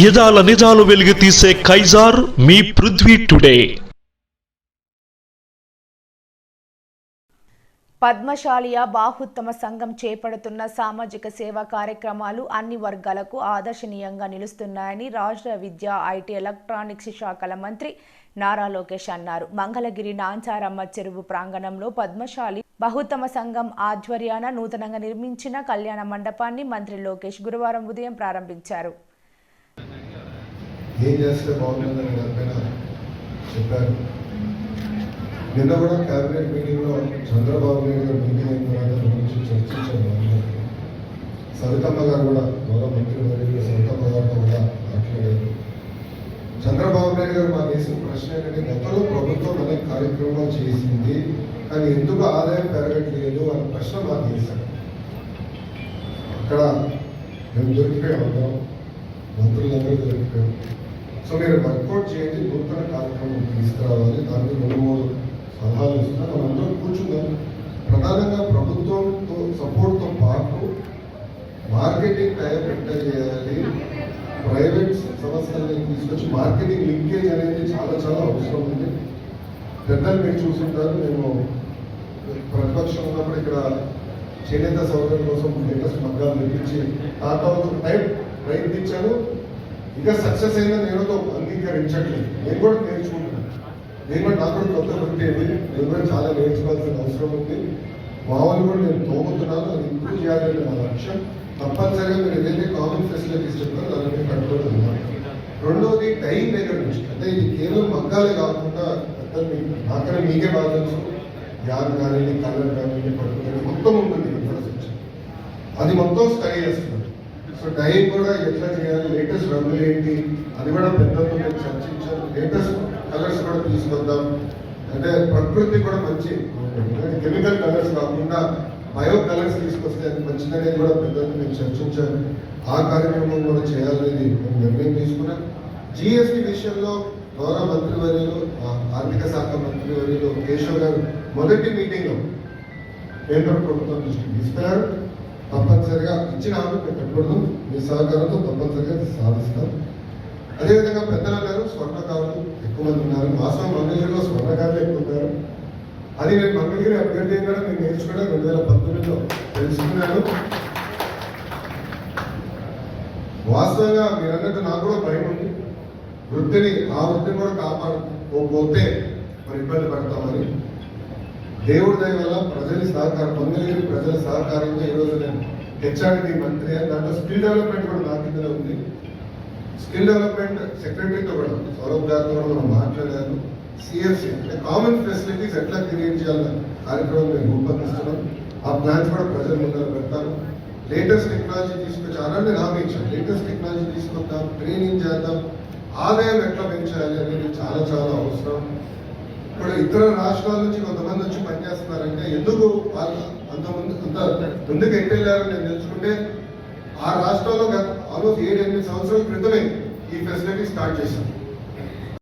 యదాల నిజాలు వెలుగు తీసే కైజార్ మీ పృథ్వీ టుడే. పద్మశాలియ బాహుత్తమ సంఘం చేపడుతున్న సామాజిక సేవా కార్యక్రమాలు అన్ని వర్గాలకు ఆదర్శనీయంగా నిలుస్తున్నాయని రాష్ట్ర విద్యా ఐటీ ఎలక్ట్రానిక్స్ శాఖల మంత్రి నారా లోకేష్ అన్నారు. మంగళగిరి నాంచారమ్మ చెరువు ప్రాంగణంలో పద్మశాలి బహుత్తమ సంఘం ఆధ్వర్యాన నూతనంగా నిర్మించిన కళ్యాణ మండపాన్ని మంత్రి లోకేష్ గురువారం ఉదయం ప్రారంభించారు. ఏం చేస్తే బాగుంటుందని దానిపైన చెప్పారు? నిన్న కూడా క్యాబినెట్ మీటింగ్లో చంద్రబాబు నాయుడు గారు మీటింగ్ అయిన తర్వాత గురించి చర్చించారు సవితమ్మ గారు కూడా గౌరవ మంత్రి మరియు సవితమ్మ గారితో కూడా మాట్లాడారు. చంద్రబాబు నాయుడు గారు మాకు వేసిన ప్రశ్న ఏంటంటే గతంలో ప్రభుత్వం అనేక కార్యక్రమాలు చేసింది కానీ ఎందుకు ఆదాయం పెరగట్లేదు అనే ప్రశ్న మాకు వేశారు అక్కడ మేము దొరికిపోయాం ఉంటాం మంత్రులందరూ దొరికిపోయాం సో మీరు వర్కౌట్ చేయండి నూతన కార్యక్రమం తీసుకురావాలి. దానికి రెండు మూడు సలహాలు ఇస్తున్నారు మనందరం కూర్చుందాం. ప్రధానంగా ప్రభుత్వంతో సపోర్ట్తో పాటు మార్కెటింగ్ టైప్ ఎట్లా చేయాలి. ప్రైవేట్ సంస్థలని తీసుకొచ్చి మార్కెటింగ్ లింకేజ్ అనేది చాలా చాలా అవసరం ఉంది. పెద్దలు మీరు చూసుంటారు. మేము ప్రతిపక్షం ఉన్నప్పుడు ఇక్కడ చేనేత సౌకర్యం కోసం లేటెస్ట్ మగ్గాలు నిర్మించి టాటా టైం ప్రయత్నించాను. ఇంకా సక్సెస్ అయిందని నేను అంగీకరించట్లేదు. నేను కూడా నేర్చుకుంటున్నాను. నేను కూడా నాకు కూడా కొత్త వృత్తి నేను కూడా చాలా నేర్చుకోవాల్సిన అవసరం ఉంది. మామూలు కూడా నేను తోముతున్నాను అది ఇంప్రూవ్ చేయాలని నా లక్ష్యం. తప్పనిసరిగా మీరు ఏదైతే కామన్ ఫెసిలిటీస్ చెప్తారో దాన్ని కట్టుకుంటున్నాను రెండోది టైం దగ్గర నుంచి. అంటే ఇది కేవలం మగ్గాలే కాకుండా పెద్ద మీ- మీకే బాధ తెలుసు. కానీ కలర్ కానీ పట్టు మొత్తం ఉంటుంది ఇన్ఫ్రాస్ట్రక్చర్ అది మొత్తం స్టడీ చేస్తుంది సో డై కూడా ఎట్లా చేయాలి? లేటెస్ట్ రంగులు ఏంటి? అది కూడా పెద్దలతో మేము చర్చించాం లేటెస్ట్ కలర్స్ కూడా తీసుకొద్దాం. అంటే ప్రకృతి కూడా మంచి. కెమికల్ కలర్స్ కాకుండా బయో కలర్స్ తీసుకొస్తే అది మంచిదనేది కూడా పెద్దలతో మేము చర్చించాం ఆ కార్యక్రమం కూడా చేయాలనేది మేము నిర్ణయం తీసుకున్నాం. జిఎస్టి విషయంలో గౌరవ మంత్రివర్యులు ఆర్థిక శాఖ మంత్రివర్యులు కేశవ్ గారు మొదటి మీటింగ్లో కేంద్ర ప్రభుత్వం దృష్టికి తీసుకున్నారు. తప్పనిసరిగా ఇచ్చిన హామీ మేము కట్టుబడదాం మీ సహకారంతో తప్పనిసరిగా సాధిస్తాం. అదేవిధంగా పెద్దలు అన్నారు స్వర్ణకారులు ఎక్కువ మంది ఉన్నారు. వాస్తవం మంగళగిరిలో స్వర్ణకారులు ఎక్కువ ఉన్నారు. అది నేను మంగళగిరి అభ్యర్థి కూడా నేను నేర్చుకున్నా రెండు వేల పంతొమ్మిదిలో తెలుసుకున్నాను. వాస్తవంగా మీరు అన్నట్టు నాకు కూడా భయం ఉంది. వృత్తిని ఆ వృత్తిని కూడా కాపాడుకోకపోతే మరి ఇబ్బంది పడతామని దేవుడి దయ వల్ల ప్రజల సహకారం మంగళగిరి ప్రజల సహకారంతో ఈరోజు నేను హెచ్ఆర్డి మంత్రి అని దాంట్లో స్కిల్ డెవలప్మెంట్ కూడా నా కింద ఉంది. స్కిల్ డెవలప్మెంట్ సెక్రటరీతో కూడా సౌరభ్ గారితో కూడా మనం మాట్లాడాను సిఎఫ్సి అంటే కామన్ ఫెసిలిటీస్ ఎట్లా క్రియేట్ చేయాలన్న కార్యక్రమం మేము రూపొందిస్తున్నాం. ఆ ప్లాన్స్ కూడా ప్రజల ముందర పెడతాను లేటెస్ట్ టెక్నాలజీ తీసుకొచ్చి అలాంటి హామీ లేటెస్ట్ టెక్నాలజీ తీసుకొద్దాం ట్రైనింగ్ చేద్దాం. ఆదాయం ఎట్లా పెంచాలి అనేది చాలా చాలా అవసరం. ఇప్పుడు ఇతర రాష్ట్రాల నుంచి కొంతమంది వచ్చి పనిచేస్తున్నారంటే ఎందుకు వాళ్ళు అంతమంది అంత ముందుకు ఎట్టెళ్ళారో నేను తెలుసుకుంటే ఆ రాష్ట్రాల్లో ఆల్మోస్ట్ ఏడు ఎనిమిది సంవత్సరాల క్రితమే ఈ ఫెసిలిటీ స్టార్ట్ చేశాం